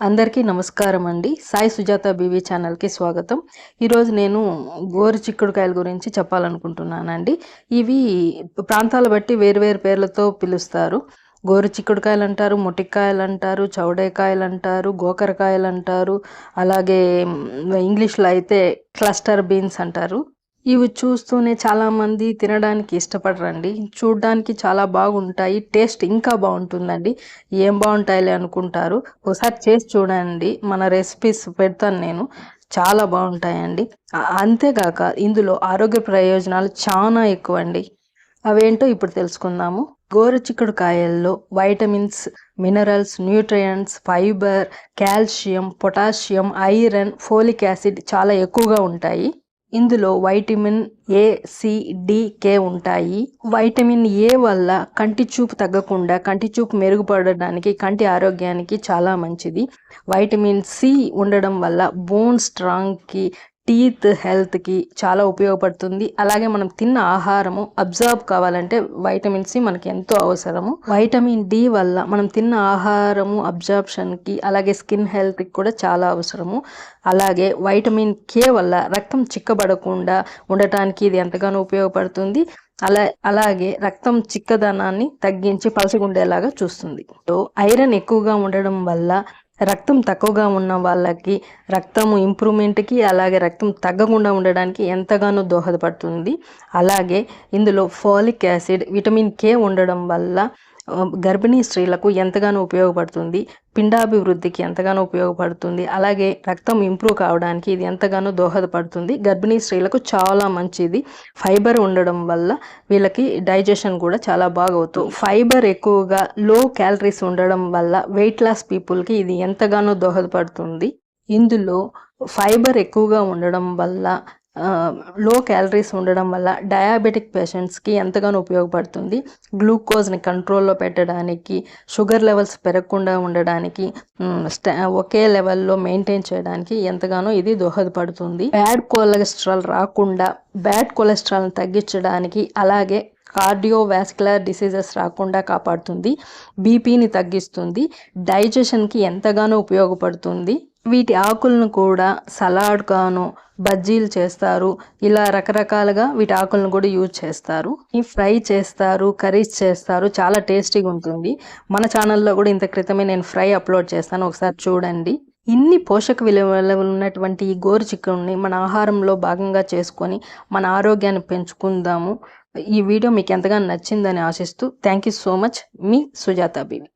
అందరికీ నమస్కారం అండి. సాయి సుజాత బీవీ ఛానల్కి స్వాగతం. ఈరోజు నేను గోరు చిక్కుడుకాయల గురించి చెప్పాలనుకుంటున్నానండి. ఇవి ప్రాంతాల బట్టి వేరువేరు పేర్లతో పిలుస్తారు. గోరు చిక్కుడుకాయలు అంటారు మొటికాయలు అంటారు చౌడేకాయలు అంటారు గోకరకాయలు అంటారు అలాగే ఇంగ్లీష్లో అయితే క్లస్టర్ బీన్స్ అంటారు. ఇవి చూస్తూనే చాలామంది తినడానికి ఇష్టపడరండి. చూడడానికి చాలా బాగుంటాయి. టేస్ట్ ఇంకా బాగుంటుందండి. ఏం బాగుంటాయిలే అనుకుంటారు. ఒకసారి చేసి చూడండి. మన రెసిపీస్ పెడతాను నేను. చాలా బాగుంటాయండి. అంతేగాక ఇందులో ఆరోగ్య ప్రయోజనాలు చాలా ఎక్కువ అండి అవేంటో ఇప్పుడు తెలుసుకుందాము. గోరుచిక్కుడుకాయల్లో vitamins minerals nutrients fibre calcium potassium iron folic acid చాలా ఎక్కువగా ఉంటాయి. ఇందులో vitamin A C D K ఉంటాయి. వైటమిన్ ఏ వల్ల కంటి చూపు తగ్గకుండా కంటి చూపు మెరుగుపడడానికి కంటి ఆరోగ్యానికి చాలా మంచిది. వైటమిన్ సి ఉండడం వల్ల బోన్ స్ట్రాంగ్కి టీత్ హెల్త్కి చాలా ఉపయోగపడుతుంది. అలాగే మనం తిన్న ఆహారము అబ్జర్వ్ కావాలంటే వైటమిన్ సి మనకి ఎంతో అవసరము. వైటమిన్ డి వల్ల మనం తిన్న ఆహారము అబ్జర్ప్షన్కి అలాగే స్కిన్ హెల్త్కి కూడా చాలా అవసరము. అలాగే వైటమిన్ కే వల్ల రక్తం చిక్కబడకుండా ఉండటానికి ఇది ఎంతగానో ఉపయోగపడుతుంది. అలా అలాగే రక్తం చిక్కదనాన్ని తగ్గించి పలసగుండేలాగా చూస్తుంది. సో ఐరన్ ఎక్కువగా ఉండడం వల్ల రక్తం తక్కువగా ఉన్న వాళ్ళకి రక్తము ఇంప్రూవ్మెంట్కి అలాగే రక్తం తగ్గకుండా ఉండడానికి ఎంతగానో దోహదపడుతుంది. అలాగే ఇందులో ఫాలిక్ యాసిడ్ విటమిన్ కే ఉండడం వల్ల గర్భిణీ స్త్రీలకు ఎంతగానో ఉపయోగపడుతుంది పిండాభివృద్ధికి ఎంతగానో ఉపయోగపడుతుంది అలాగే రక్తం ఇంప్రూవ్ కావడానికి ఇది ఎంతగానో దోహదపడుతుంది. గర్భిణీ స్త్రీలకు చాలా మంచిది. ఫైబర్ ఉండడం వల్ల వీళ్ళకి డైజెషన్ కూడా చాలా బాగా అవుతుంది. ఫైబర్ ఎక్కువగా లో క్యాలరీస్ ఉండడం వల్ల వెయిట్ లాస్ పీపుల్కి ఇది ఎంతగానో దోహదపడుతుంది. ఇందులో ఫైబర్ ఎక్కువగా ఉండడం వల్ల లో క్యాలరీస్ ఉండడం వల్ల డయాబెటిక్ పేషెంట్స్కి ఎంతగానో ఉపయోగపడుతుంది. గ్లూకోజ్ని కంట్రోల్లో పెట్టడానికి షుగర్ లెవెల్స్ పెరగకుండా ఉండడానికి స్టా- ఒకే లెవెల్లో మెయింటైన్ చేయడానికి ఎంతగానో ఇది దోహదపడుతుంది. బ్యాడ్ కొలెస్ట్రాల్ రాకుండా బ్యాడ్ కొలెస్ట్రాల్ని తగ్గించడానికి అలాగే కార్డియోవాస్కులర్ డిసీజెస్ రాకుండా కాపాడుతుంది. బీపీని తగ్గిస్తుంది. డైజెషన్కి ఎంతగానో ఉపయోగపడుతుంది. వీటి ఆకులను కూడా సలాడ్గాను బజ్జీలు చేస్తారు. ఇలా రకరకాలుగా వీటి ఆకులను కూడా యూజ్ చేస్తారు. ఈ ఫ్రై చేస్తారు కర్రీస్ చేస్తారు. చాలా టేస్టీగా ఉంటుంది. మన ఛానల్లో కూడా ఇంత క్రితమే నేను ఫ్రై అప్లోడ్ చేస్తాను. ఒకసారి చూడండి. ఇన్ని పోషక విలువలు ఉన్నటువంటి ఈ గోరు చిక్కుడుని మన ఆహారంలో భాగంగా చేసుకొని మన ఆరోగ్యాన్ని పెంచుకుందాము. ఈ వీడియో మీకు ఎంతగానో నచ్చిందని ఆశిస్తూ థ్యాంక్ యూ సో మచ్. మీ సుజాత బీవి.